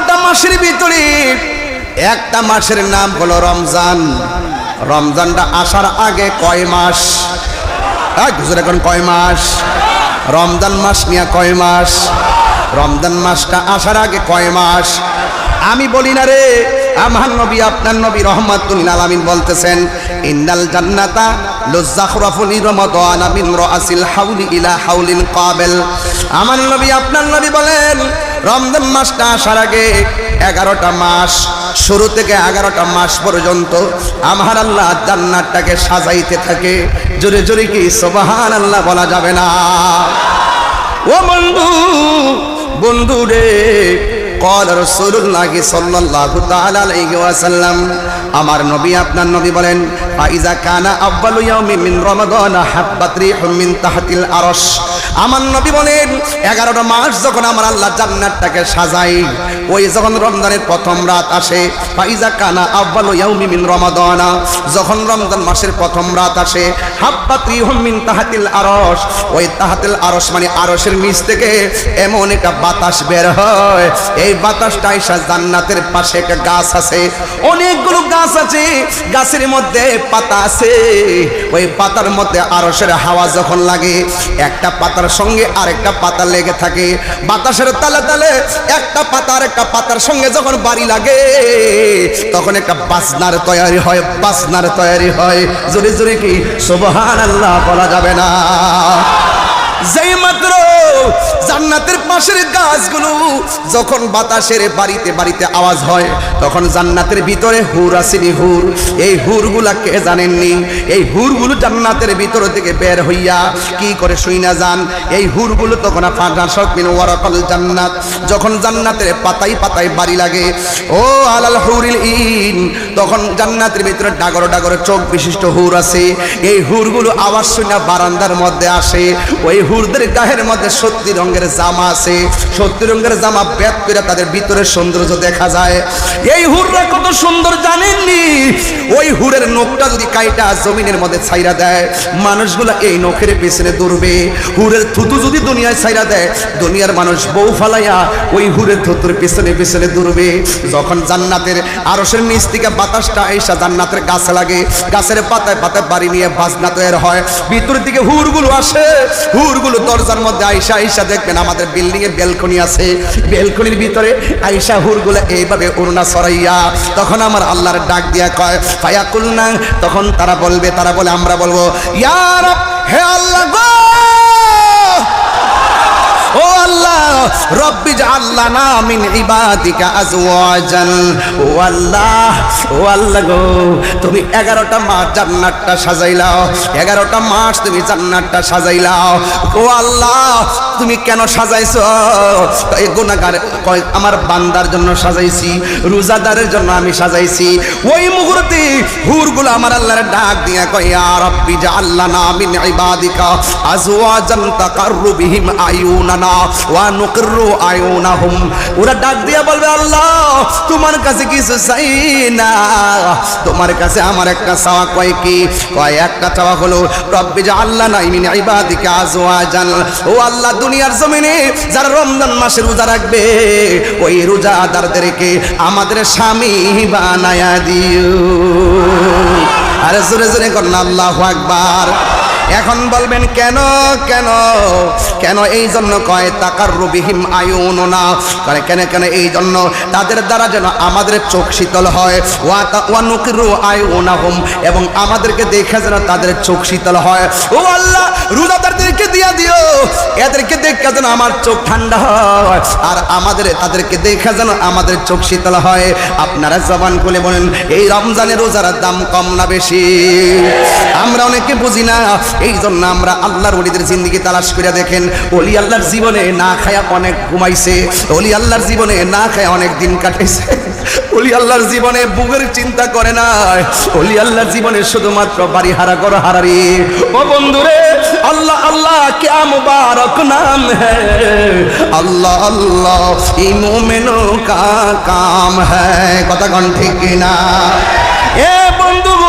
বারোটা মাসের ভিতরে, একটা মাসের নাম হলো রমজান। রমজানটা আসার আগে কয় মাস? এখন কয় মাস? রমজান মাস নিয়ে কয় মাস? রমজান মাসটা আসার আগে কয় মাস? আমি বলি না রে আমার নবী, আপনার নবী রহমাতুল আলামিন বলতেছেন, ইন্নাল জান্নাতা লুজ্জাখরাফুল রমাদান মিন রাসিল হাউলি ইলা হাউলিন কাবেল আমার নবী, আপনার নবী বলেন, রমজান মাসটা আসার আগে এগারোটা মাস, শুরু থেকে এগারোটা মাস পর্যন্ত আমার আল্লাহ জান্নাতটাকে সাজাইতে থাকে। জোরে জোরে কি সোবাহান আল্লাহ বলা যাবে না? ও বন্ধু বন্ধু রে কল রসুল্লাহ সাল্লাহ তাল আমার নবী আপনার নবী বলেন ফাইজা কানা আব্বালু ইয়াউমি মিন রমাদান, হাব্বাত রিহুম মিন তাহতিল আরশ। আমার নবী বলেন 11টা মাস যখন আমার আল্লাহ জান্নাতটাকে সাজাই ওই যখন প্রথম রাত আসে, ফাইজা কানা আব্বালু ইয়াউমি মিন রমাদান, যখন মাসের প্রথম রাত আসে, হাব্বাত রিহুম মিন তাহতিল ওই তাহতিল আরশ মানে আরশের নিচ থেকে এমন একটা বাতাস বের হয়। এই বাতাসটা আইসা জান্নাতের পাশে একটা গাছ আছে। অনেকগুলো গাছ আছে। গাছের মধ্যে পাতা আছে, ওই পাতার মধ্যে আরশের হাওয়া যখন লাগে, একটা পাতার সঙ্গে আরেকটা পাতা লেগে থাকে। বাতাসের তালে তালে একটা পাতা আরেকটা পাতার সঙ্গে যখন বাড়ি লাগে, তখন একটা বাসনার তৈরি হয়, বাসনার তৈরি হয়। জোরে জোরে কি? সুবহান আল্লাহ বলা যাবে না। যেই মাত্র জান্নাতের পাশের গাছগুলো যখন বাতাসের বাড়িতে বাড়িতে আওয়াজ হয়, তখন জান্নাতের ভিতরে হুর আসেনি হুর। এই হুরগুলা কে জানেননি? এই হুরগুলো জান্নাতের ভিতর থেকে বের হইয়া কি করে শুই না যান? এই হুরগুলো তখন ওয়ারাকাল জান্নাত, যখন জান্নাতের পাতাই পাতাই বাড়ি লাগে। ও আলাল হুরিল ইন, তখন জান্নাতের ভিতরে ডাগর ডাগর চোখ বিশিষ্ট হুর আছে। এই হুরগুলো আওয়াজ শুনে বারান্দার মধ্যে আসে। ওই হুরদের গায়ের মধ্যে সত্যি রঙের জামা আছে। সত্যি রঙের জামা ব্যাগ করে তাদের ভিতরে সৌন্দর্য দেখা যায়। এই হুররা কত সুন্দর জানেননি? ওই হুরের নখটা যদি কাইটা জমিনের মধ্যে ছাইরা দেয়, মানুষগুলো এই নখের পেছনে দৌড়বে। হুরের থুতু যদি দুনিয়ায় ছাইরা দেয়, দুনিয়ার মানুষ বউ ফালাইয়া ওই হুরের থুতুর পেছনে পেছনে দৌড়বে। যখন জান্নাতের আরশের নিচ থেকে বাতাসটা এসা জান্নাতের গাছে লাগে, গাছের পাতায় পাতায় বাড়ি নিয়ে বাজনা তৈরি হয়। ভিতরের দিকে হুরগুলো আসে। হুরগুলো দরজার মধ্যে আইসা আইসা দেখবেন আমাদের বিল্ডিং এর বেলকনি আছে। বেলকনির ভিতরে আইসা হুরগুলো এইভাবে উড়না সরাইয়া তখন আমার আল্লাহর ডাক দিয়া কয় ফায়াকুল না তখন তারা বলবে, তারা বলে, আমরা বলব ইয়ার হে আল্লাহ রব্বি আল্লাহ না মিন ইবাদিকা আজওয়াজান। ও আল্লাহ ও আল্লাহ গো, তুমি এগারোটা মাস জান্নাতটা সাজাইলাও। এগারোটা মাস তুমি জান্নাতটা সাজাইলাও। ও আল্লাহ তুমি কেন সাজাইছো? এই গুণাগার কয়, আমার বান্দার জন্য সাজাইছি, রোজাদারের জন্য আমি সাজাইছি। ওই মুহূর্তে হুরগুলো আমার আল্লাহর ডাক দিয়া কয়, ইয়া রব্বি আল্লাহ না মিন ইবাদিকা আজওয়াজান তাকাররু বিহিম আয়ুনানা ওয়া নুকিররু আয়ুনাহুম ওরা ডাক দিয়া বলবে, আল্লাহ, তোমার কাছে কিছু চাই না। তোমার কাছে আমার একটা চাওয়া কয় কি? কয়, একটা চাওয়া হলো, রব্বি আল্লাহ নাই মিন ইবাদিকা আজওয়াজান। ও আল্লাহ দুনিয়ার জমিনে যারা রমজান মাসে রোজা রাখবে, ওই রোজাদারদেরকে আমাদের স্বামী বানায়া দিও। আরে জোরে জোরে করেন আল্লাহ আকবার। এখন বলবেন, কেন কেন? কেন এই জন্য কয় তাকার রবিহীম আয়ুন না করে কেন কেন এই জন্য? তাদের দ্বারা যেন আমাদের চোখ শীতল হয়। ওয়া তা- ওয়া নুকিরু আয়ুনাহুম। এবং আমাদেরকে দেখে যেন তাদের চোখ শীতল হয়। ও আল্লাহ রোজাদারদেরকে দিয়া দিও। এদেরকে দেখে যেন আমার চোখ ঠান্ডা হয়। আর আমাদের, তাদেরকে দেখে যেন আমাদের চোখ শীতল হয়। আপনারা জবান খুলে বলেন, এই রমজানের রোজার দাম কম না বেশি? আমরা অনেকে বুঝি না। এই জন্য আমরা আল্লাহর ওলিদের জিন্দিগি তালাশ করে দেখেন। অলি আল্লাহর জীবনে না খায়া অনেক ঘুমাইছে, অলি আল্লাহর জীবনে না খায়া অনেক দিন কাটাইছে। অলি আল্লাহর জীবনে বুকের চিন্তা করে না অলি আল্লাহর জীবনে শুধুমাত্র বাড়ি হারা কর হারারি ও বন্ধুরে, আল্লাহ আল্লাহ, কে মুবারক নাম আল্লাহ আল্লাহ, এই মুমিনো কা কাম হ্যাঁ কথা কন ঠিক না এ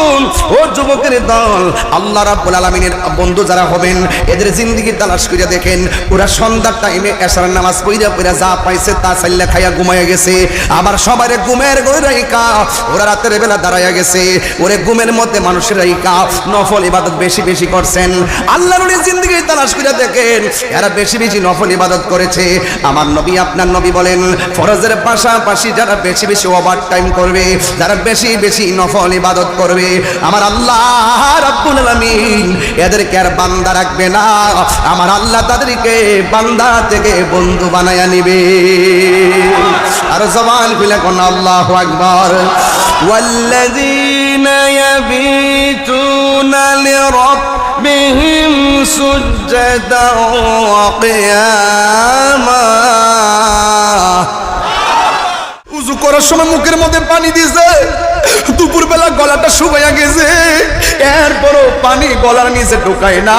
শুনুন ও যুবকের দল আল্লাহ রাব্বুল আলামিনের বন্ধু যারা হবেন, এদের জিন্দেগি তালাশ করে দেখেন, ওরা সন্ধ্যার টাইমে এশার নামাজ পড়িয়া পড়িয়া যা পাইছে তা চাইলে খাইয়া ঘুমাইয়া গেছে। আবার সবারে ঘুমের গৈরাইকা ওরা রাতের বেলা দাঁড়াইয়া গেছে। ওরে ঘুমের মধ্যে মানুষের রাইকা নফল ইবাদত বেশি বেশি করছেন। আল্লাহর জিন্দেগি তালাশ করে দেখেন, এরা বেশি বেশি নফল ইবাদত করেছে। আমার নবী, আপনার নবী বলেন, ফরজের পাশাপাশি যারা বেশি বেশি ওভার টাইম করবে, যারা বেশি বেশি নফল ইবাদত করবে আমার আল্লাহ রাব্বুল আলামিন এদেরকে আর বান্দা রাখবে না আমার আল্লাহ তাদেরকে বান্দা থেকে বন্ধু বানায়া নিবে আর জবান খুলে কোন আল্লাহু আকবার والذين يبيتون لربهم سجدا وقياما উজু করার সময় মুখের মধ্যে পানি দিয়েছে। দুপুর বেলা গলাটা শুকাইয়া গেছে। এরপরও পানি গলার নিচে ঢুকায় না।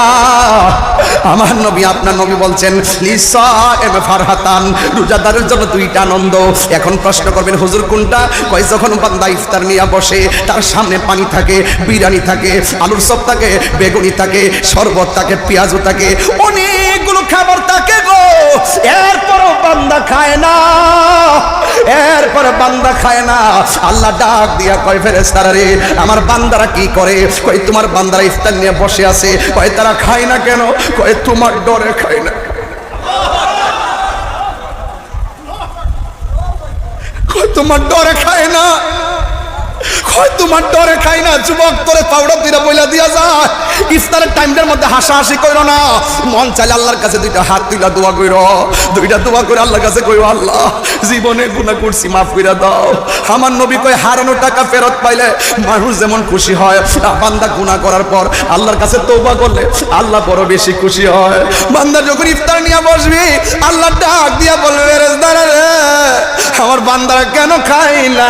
আমার নবী, আপনার নবী বলছেন, লিসা এম ফারহাতান, রোজাদারের জন্য দুইটা আনন্দ। এখন প্রশ্ন করবেন, হুজুর কোনটা? কয়, যখন বান্দা ইফতার নিয়ে বসে, তার সামনে পানি থাকে, বিরিয়ানি থাকে, আলুর চপ থাকে, বেগুনি থাকে, শরবত থাকে, পেঁয়াজও থাকে। অনেকগুলো খাবার থাকে গো। এরপরও বান্দা খায় না। এরপরে বান্দা খায় না। আল্লাহ ডাক দিয়া কয় ফেরেস্তারা রে, আমার বান্দারা কি করে? কয়, তোমার বান্দারা ইফতার নিয়ে বসে আছে। কয়, তারা খায় না কেন? কয়, তোমার ডরে খায় না। তোমার ডরে খায় না। খাই কাছে আল্লাহ ফেরত পাইলে মানুষ যেমন খুশি হয় বান্দা করার পর আল্লাহর কাছে তওবা করলে আল্লাহ বড় বেশি খুশি হয়। বান্দা যখন ইফতার নিয়ে বসবি, আল্লাহ ডাক দিয়া বলবে আমার বান্দারা কেন খায় না?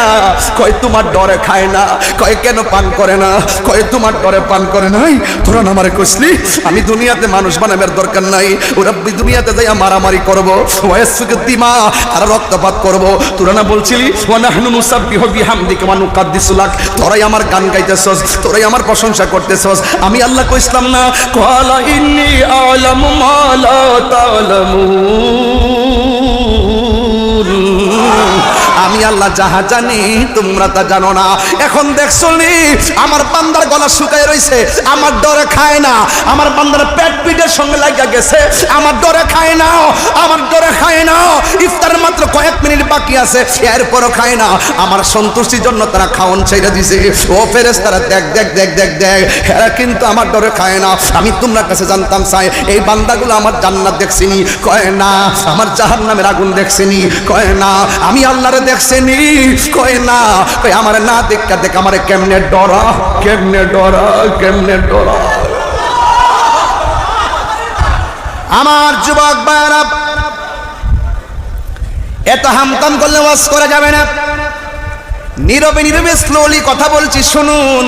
কয়, তোমার ডরে খায় না। কয়, কেন পান করে না? কয়, তোমার ডরে পান করে নাই? তোরা আমারে কইসলি, আমি দুনিয়াতে মানুষ বানাবার দরকার নাই। ওরা দুনিয়াতে যাই মারামারি করব ওয়াসফিক দিমা আর রক্তপাত করব। তোরা না বলছিলি, ওয়া নাহনু নুসাব্বিহু বিহামদিকা ওয়া নুকাদ্দিসু লাক। তোরাই আমার গান গাইতেছস, তোরাই আমার প্রশংসা করতেছস। আমি আল্লাহ কইসলাম না, ক্বালা ইন্নী আ'লামু মা লা তা'লামুন। আমি আল্লাহ যাহা জানি, তোমরা তা জানো না। এখন দেখছ নি, আমার বান্দার গলা শুকায় রইছে, আমার ডরে খায় না, আমার বান্দার পেট পিঠের সঙ্গে লাগা গেছে, আমার ডরে খায় না, আমার ডরে খায় না, ইফতারের মাত্র কয়েক মিনিট বাকি আছে, এরপরও খায় না, আমার সন্তুষ্টির জন্য তারা খাওন ছেড়ে দিছে। ও ফেরেস তারা দেখ দেখ দেখ দেখ দেখ, এরা কিন্তু আমার ডরে খায় না। আমি তোমরা কাছে জানতাম চাই এই বান্দাগুলো আমার জান্নাত দেখছিনি কয় না, আমার জাহান নামের আগুন দেখছিনি কয় না, আমি আল্লাহরে দেখছিনি কয় না কয় আমার না দেখা দেখ আমার কেমনে ডরা কেমনে ডরা কেমনে ডরা আমার যুবক ভাইরা এত হামতাম করলে ওয়াজ করা যাবে না নীরবে নীরবে স্লোলি কথা বলছি শুনুন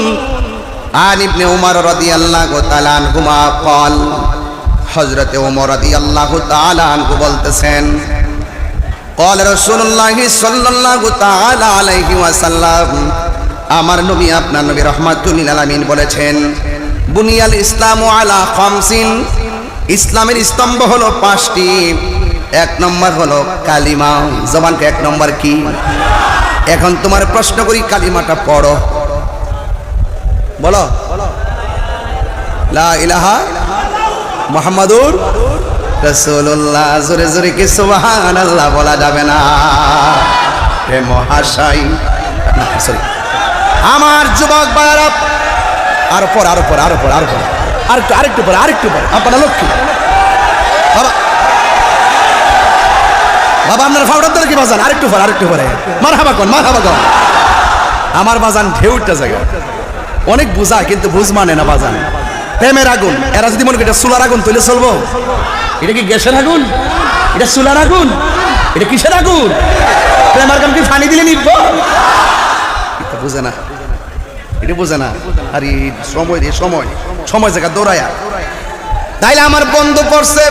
আন ইবনে উমর রাদিয়াল্লাহু তাআলা আনহুমা قال হযরতে ওমর রাদিয়াল্লাহু তাআলা আনহু বলতেছেন قال رسول الله صلى الله تعالى عليه وسلم আমার নবী আপনার নবী রহমাতুল আলামিন বলেছেন বুনিয়াল ইসলামু আলা খামসিন ইসলামের স্তম্ভ হলো পাঁচটি এক নম্বর হলো কালিমা জবানকে এক নম্বর কি এখন তোমার প্রশ্ন করি কালিমাটা পড়ো বলো লা ইলাহা মোহাম্মদুর রসুল্লাহ জোরে জোরে কি সুবহান আল্লাহ বলা যাবে না? হে মহাশয় না সরি। আমার যুবক বায়রা আর পর আর পর আর পর আর পর আরেকটু আরেকটু পর আরেকটু পর আপনার লক্ষ্মী। বাবা। বাবা, আপনার ফাউডার ধরে কি বাজান? আরেকটু পর আরেকটু পরে মার হাবা কন মার হাবা কন আমার বাজান ঢেউটা জায়গা অনেক বুঝা, কিন্তু বুঝ মানে না বাজান। প্রেমের আগুন। এরা যদি মনে করি সুলার আগুন তৈলে চলবো। এটা কি গ্যাসের আগুন? এটা সুলার আগুন? এটা কিসের আগুন? প্রেম আগুন কি ফানি দিলে নিব। এটা বুঝে না। এটা বুঝে না। আর এই সময় রে, সময়। সময় জায়গা দৌড়ায়া। তাইলে আমার বন্ধু পড়ছে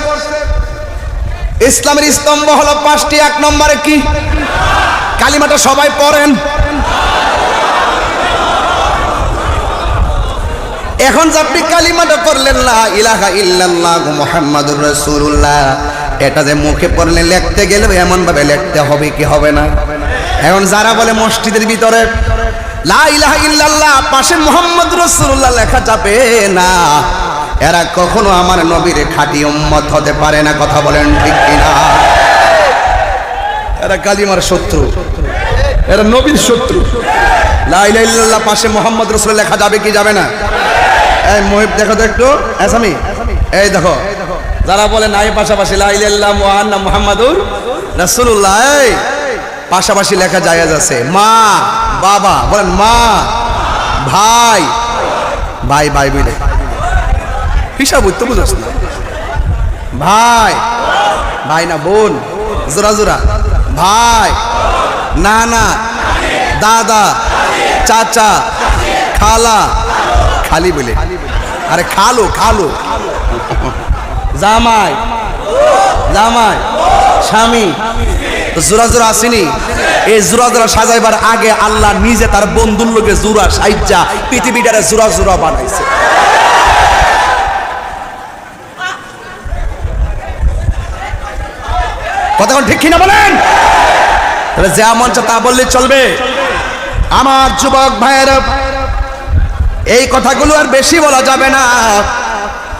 ইসলামের স্তম্ভ হলো পাঁচটি, এক নম্বরে কি? কালিমাটা সবাই পড়েন। এখন যে আপনি কালিমাটা পড়লেন না ইলাহা ইল্লাল্লাহ মুহাম্মাদুর রাসূলুল্লাহ, এটা যে মুখে পড়লে লিখতে গেলে এমন ভাবে লিখতে হবে কি হবে না? এখন যারা বলে মসজিদের ভিতরে, লা ইলাহা ইল্লাল্লাহ, পাশে মুহাম্মদ রাসূলুল্লাহ লেখা যাবে না, এরা কখনো আমার নবীর খাঁটি উম্মত হতে পারে না, কথা বলেন ঠিক কিনা? এরা কালিমার শত্রু, এরা নবীর শত্রু। লা ইলাহা ইল্লাল্লাহ, পাশে মোহাম্মদ রসুল লেখা যাবে কি যাবে না? এই মহিব, দেখো তো একটু। আসামি এই দেখো। যারা বলে নাই, পাশাপাশি লা ইলাহা ইল্লাল্লাহ মুহান্না মুহাম্মাদুর রাসূলুল্লাহ, এই। পাশাপাশি লেখা জায়েজ আছে। মা, বাবা, বলেন মা, ভাই। ভাই ভাই বুঝলে হিসাব তো বুঝছ না। ভাই ভাই না বোন। জোরা জোরা ভাই না না দাদা, চাচা, খালা খালি বলে। আরে খালো খালো। জামাই জামাই, স্বামী। জোড়া জোড়া আসেনি? এই জোড়া জোড়া সাজাইবার আগে আল্লাহ নিজে তার বন্ধুর লোকে জোড়া সাইজা পৃথিবীটারে জোড়া জোড়া বানাইছে। কতক্ষণ ঠিক কিনা বলেন? তাহলে যা চায় তা বললে চলবে। আমার যুবক ভাইয়ের এই কথাগুলো আর বেশি বলা যাবে না।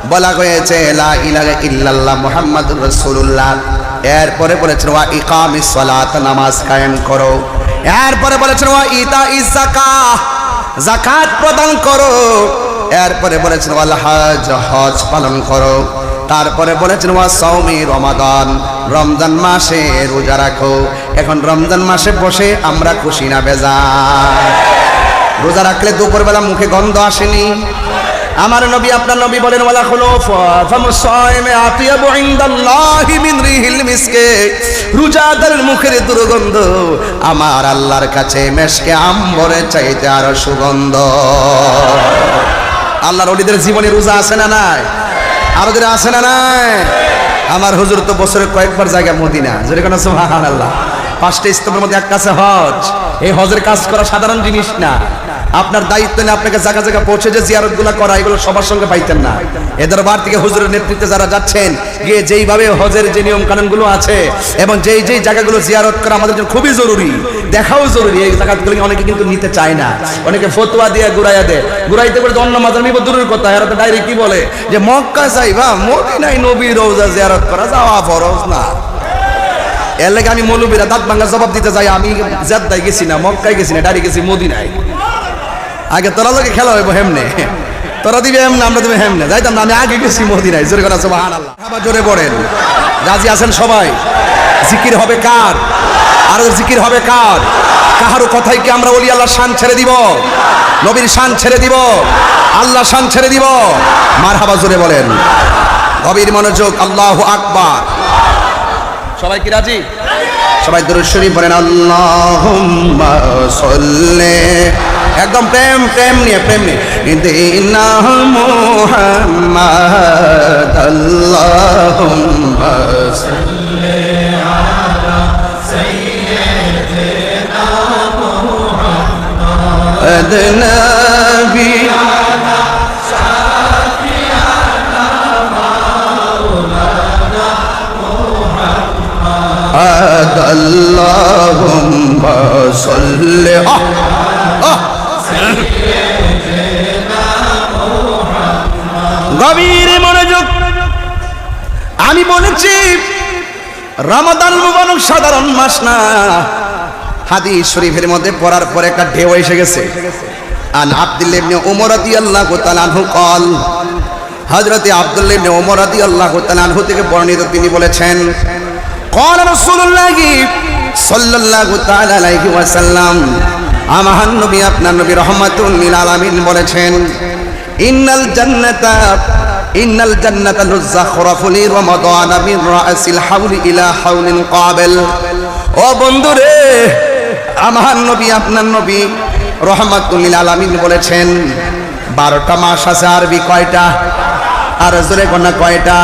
বলা হয়েছে, লা ইলাহা ইল্লাল্লাহ মুহাম্মাদুর রাসূলুল্লাহ। এরপরে বলেছেন ওয়া ইকামিস সালাত, নামাজ কায়েম করো। এরপরে বলেছেন ওয়া ইতা ইজাকাহ যাকাত প্রদান করো। এরপরে বলেছেন ওয়াল হজ হজ পালন করো। তারপরে বলেছেন ওয়া সৌমি রমাদান, রমজান মাসে রোজা রাখো। এখন রমজান মাসে বসে আমরা খুশি না বেজা রোজা রাখলে দুপুরবেলা মুখে গন্ধ আসেনি। আমার নবী, আপনার নবী বলেন, ওয়ালা মিসকে। রোজাদারের মুখের দুর্গন্ধ আমার আল্লাহর কাছে মেশকে আম্বরে চাইতে আরও সুগন্ধ। আল্লাহর ওলিদের জীবনে রোজা আছে না নাই? আরও যারা আছে না নাই? আমার হুজুর তো বছরে কয়েকবার জায়গা মদিনা। যদি কোনো সুবহান আল্লাহ পাঁচটা স্তম্ভের মধ্যে এক কাছে হজ। এই হজের কাজ করা সাধারণ জিনিস না। আপনার দায়িত্ব নিয়ে আপনাকে জায়গা জায়গা পৌঁছে যে জিয়ারতগুলা করা, এগুলো সবার সঙ্গে পাইতেন না। এদের বার থেকে হুজুরের নেতৃত্বে যারা যাচ্ছেন, গিয়ে যেইভাবে হজের যে নিয়ম কানুনগুলো আছে এবং যেই যেই জায়গাগুলো জিয়ারত করা আমাদের জন্য খুবই জরুরি, দেখাও জরুরি, এই জায়গাগুলো অনেকে কিন্তু নিতে চায় না। অনেকে ফতুয়া দিয়ে ঘুরাইয়া দেয়। ঘুরাইতে করে অন্য নিব, দূরের কথা এরা তো ডাইরেক্ট কি বলে? যে মক্কা চাইবা মদিনায় নবী রোজা জিয়ারত করা, যাওয়া ফরজ না। এর লাগে আমি মৌলবীরা দাঁত ভাঙ্গা জবাব দিতে যাই, আমি জেদ্দায় গেছি না, মক্কায় গেছি না, ডাইরেক্ট গেছি মদিনায়। আগে তোরা লোকে খেলা হইব হেমনে। তোরা দিবে হেমনে, আমরা দিবে হেমনে। যাইতাম না, আমি আগে গেছি মদিনায়, জোরে কথা সুবহান আল্লাহ জোরে পড়েন রাজি আছেন সবাই? জিকির হবে কার? আর জিকির হবে কার? কাহারও কথাই কি আমরা বলি আল্লাহ শান ছেড়ে দিব? নবীর শান ছেড়ে দিব? আল্লাহ শান ছেড়ে দিব? মার হাবা জোরে বলেন। গভীর মনোযোগ, আল্লাহ আকবার। সবাই কি রাজি? সবাই দরুদ শরীফ পড়েন, আল্লাহুম্মা সাল্লি একদম প্রেম প্রেম নিয়ে প্রেম নিয়ে দিনা মুহাম্মদ আল্লাহুম্মা সাল্লি আলা সাইয়্যিদিনা মুহাম্মদ নবী محمد اللهم صل গভীর মনোযোগ আমি বলেছি রমাদান মুবারক সাধারণ মাস না হাদিস শরীফের মধ্যে পড়ার পর একটা ঢেউ এসে গেছে আন আব্দুল্লাহ ইবনে উমর রাদিয়াল্লাহু তাআলা আনহু قال হযরতে আব্দুল্লাহ ইবনে উমর রাদিয়াল্লাহু তাআলা আনহু থেকে বর্ণিত তিনি বলেছেন قال رسول الله صلى الله تعالى عليه وسلم আমার নবী, আপনার নবী রহমাতুল লিল আলামিন বলেছেন, ইন্নাল জান্নাতা ইন্নাল জান্নাতা লুযাখরাফু লি রমাদান মিন রাসিল হাউলি ইলা হাউলিন কাবিল ও বন্ধুরে, আমার নবী, আপনার নবী রহমাতুল লিল আলামিন বলেছেন, বারোটা মাস আছে আরবি কয়টা, আর জোরে কোনা কয়টা